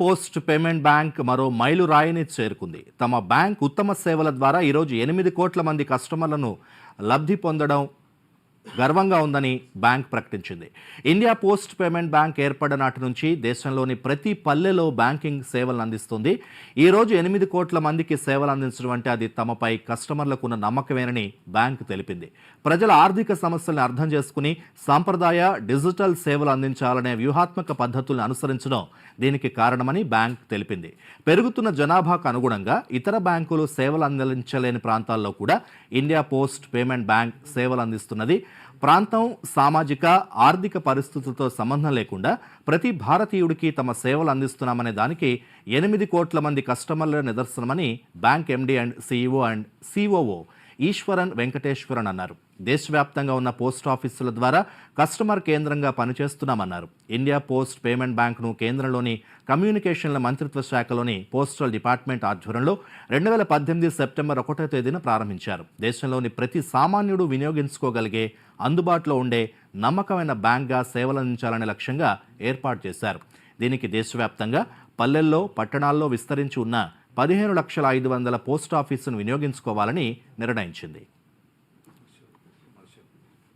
Post payment bank మరో మైలు రాయిని చేరుకుంది. తమ బ్యాంక్ ఉత్తమ సేవల ద్వారా ఈరోజు ఎనిమిది కోట్ల మంది కస్టమర్లను లబ్ధి పొందడం గర్వంగా ఉందని బ్యాంక్ ప్రకటించింది. ఇండియా పోస్ట్ పేమెంట్ బ్యాంక్ ఏర్పడిన నాటి నుంచి దేశంలోని ప్రతి పల్లెలో బ్యాంకింగ్ సేవలను అందిస్తుంది. ఈరోజు ఎనిమిది కోట్ల మందికి సేవలు అందించడం అంటే అది తమపై కస్టమర్లకు ఉన్న నమ్మకమేనని బ్యాంక్ తెలిపింది. ప్రజల ఆర్థిక సమస్యలను అర్థం చేసుకుని సాంప్రదాయ డిజిటల్ సేవలు అందించాలనే వ్యూహాత్మక పద్ధతులను అనుసరించడం దీనికి కారణమని బ్యాంక్ తెలిపింది. పెరుగుతున్న జనాభాకు అనుగుణంగా ఇతర బ్యాంకులు సేవలు అందించలేని ప్రాంతాల్లో కూడా ఇండియా పోస్ట్ పేమెంట్ బ్యాంక్ సేవలు అందిస్తున్నది. ప్రాంతం సామాజిక ఆర్థిక పరిస్థితులతో సంబంధం లేకుండా ప్రతి భారతీయుడికి తమ సేవలు అందిస్తున్నామనే దానికి ఎనిమిది కోట్ల మంది కస్టమర్ల నిదర్శనమని bank MD and CEO and COO Eswaran Venkateswaran అన్నారు. దేశవ్యాప్తంగా ఉన్న పోస్ట్ ఆఫీసుల ద్వారా కస్టమర్ కేంద్రంగా పనిచేస్తున్నామన్నారు. ఇండియా పోస్ట్ పేమెంట్ బ్యాంక్ను కేంద్రంలోని కమ్యూనికేషన్ల మంత్రిత్వ శాఖలోని పోస్టల్ డిపార్ట్మెంట్ ఆధ్వర్యంలో రెండు వేల పద్దెనిమిది సెప్టెంబర్ ఒకటో తేదీన ప్రారంభించారు. దేశంలోని ప్రతి సామాన్యుడు వినియోగించుకోగలిగే అందుబాటులో ఉండే నమ్మకమైన బ్యాంక్గా సేవలందించాలనే లక్ష్యంగా ఏర్పాటు చేశారు. దీనికి దేశవ్యాప్తంగా పల్లెల్లో పట్టణాల్లో విస్తరించి ఉన్న పదిహేను లక్షల ఐదు వందల పోస్టాఫీసును వినియోగించుకోవాలని నిర్ణయించింది.